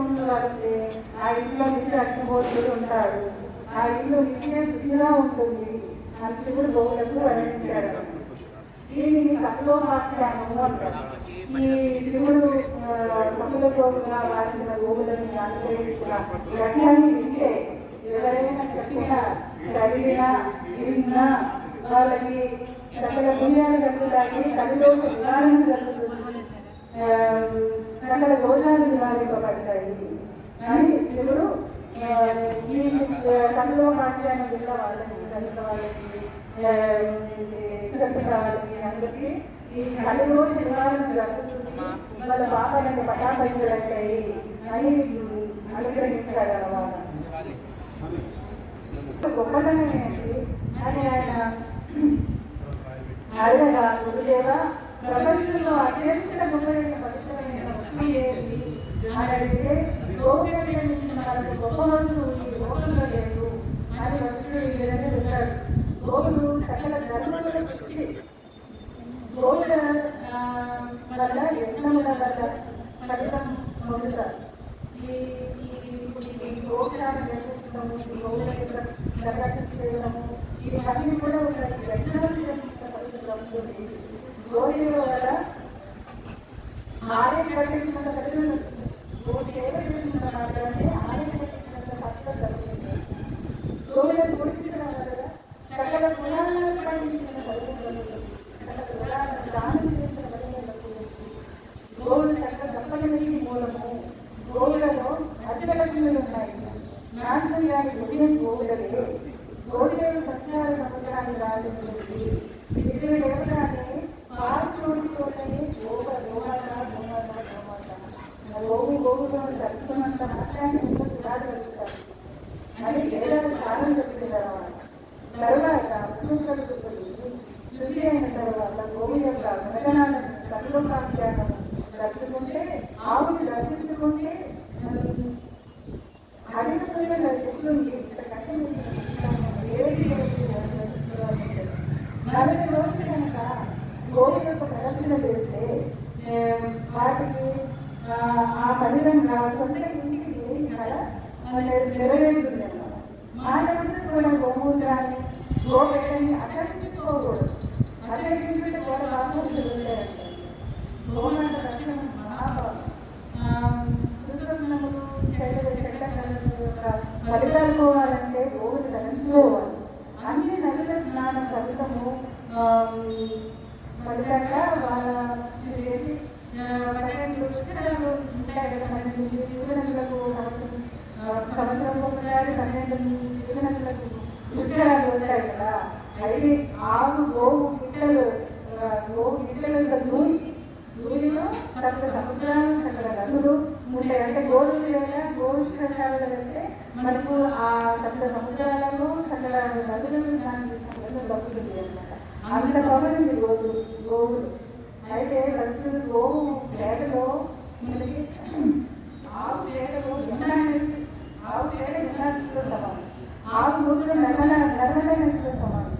ముందు వస్తే ఆ ఇంట్లో నిత్య అగ్నిహోత్రుడు ఉంటాడు ఆ ఇల్లు నిత్యం శుచిగా ఉంటుంది. ఆ శివుడు గోవులకు వర్ణించాడు దీనిని తత్వమాఖ్యానము అంటారు ఈ శివుడు పనుల గోవుగా వారిన గోవులను అనుగ్రహించిన ఘట్టాన్ని వింటే ఎవరైనా చెప్పినా చదివినా విన్నా వాళ్ళకి సకల పుణ్యాలు కలుగుతాయి కలిలోకి నివారణ జరుగుతుంది సకల దోషాలు నివారింపబడతాయి అని శివుడు ఈ కథలో మాట్లాడిన జిల్ల వాళ్ళకి దళిత వాళ్ళకి ఆ, వాళ్ళకి అందరికీ ఈ కథలో శివాలను జరుగుతుంది. వాళ్ళ పాపాలకు పటాపంచలయ్యాయి అని అనుగ్రహించాడు అన్నమాట గొప్పతనం ఏంటి? అని ఆయన అడగగా గురుదేవ ప్రపంచంలో అత్యంత గొప్పదైన పరిశ్రమ వస్తువు ఏది అని అడిగితే లోకమైన మనకు గొప్ప వస్తువు ఈ లోకంలో లేదు అని వస్తువు విధంగా చెప్పాడు గోవులు సకల ధర్మముల సృష్టి గోవుల ఆ, వల్ల యజ్ఞముల వల్ల ఫలితం పొందుతారు ఈ ఈ ఈ గోపురాలు నిర్మించడము ఈ గోవుల యొక్క దర్యాప్తు చేయడము ఇవన్నీ కూడా ఒక యజ్ఞాలు నిర్మించిన పరిస్థితులు గోవుల వల్ల ఆలయం కట్టించినంత ఫలితం వస్తుంది. గోవు సేవ మాత్రమే ఆలయం కట్టించినంత ఫలితం జరుగుతుంది గోవులను పూజించడం వల్ల సకల కులాలను పండించిన ఫలితం సకల కులాలను దానం చేసిన ఫలితం గోవులు చక్క తప్పనిసరి మూలము. గోవులలో అతిలక్ష్ములు ఉన్నాయి నాశనం గారి ఉదయం గోవులలే గోవులేని సత్యాల సముద్రాన్ని రాజుతుంది ఇక్కడ దేవతాన్ని అయిన గోవు యొక్క గుణగణాలను సర్వకాంక్షాలను రక్షించుకుంటే ఆవుని రక్షించుకుంటే అధిక పిల్లల చెట్లుంది ఇక్కడ కట్టి నలభై రోజులు కనుక గోవు యొక్క ప్రదర్శన చేస్తే వాటికి ఆ, ఫలితంగా సొంత ఇంటికి నెరవేరుతుంది అన్నమాట మానవుడు కూడా గోమూత్రాన్ని గోపెట్టని అసహించుకోకూడదు అసహించుకుంటే కూడా బాధ్యతలు ఉంటాయంట గోమాత రక్షణ మహాభావం. ఫలితాలు పోవాలంటే గోవులు ధరించుకోవాలి. అన్ని నదుల జ్ఞానం ఫలితము ఫలితంగా వాళ్ళ పుష్కరాలు ఉంటాయి కదా పన్నెండు జీవనదులకు సంవత్సరం ఒకసారి పన్నెండు జీవనదులకు పుష్కరాలు ఉంటాయి కదా. ಅಲ್ಲಿ ಆರು ನೋವು ಗಿಟ್ಟಲು ನೋವು ಗಿಟ್ಟಲಂತ ನೂರಿ ನೀರಿನ సకల సముద్రాలు సకల నదులు ఉంటాయి అంటే గోరువేళ గోరువేళంటే మనకు ఆ సకల సముద్రాలను సకల నదులను దానికి సంబంధం దక్కుతుంది అనమాట అంత పవర్ ఉంది గోవు గోవులు అయితే ఫస్ట్ గోవు పేడలో మనకి ఆవు పేడలో ఆవు పేడ వినాశంతో సమానం ఆవు నూతులు నర్మల నర్మలైన సమానం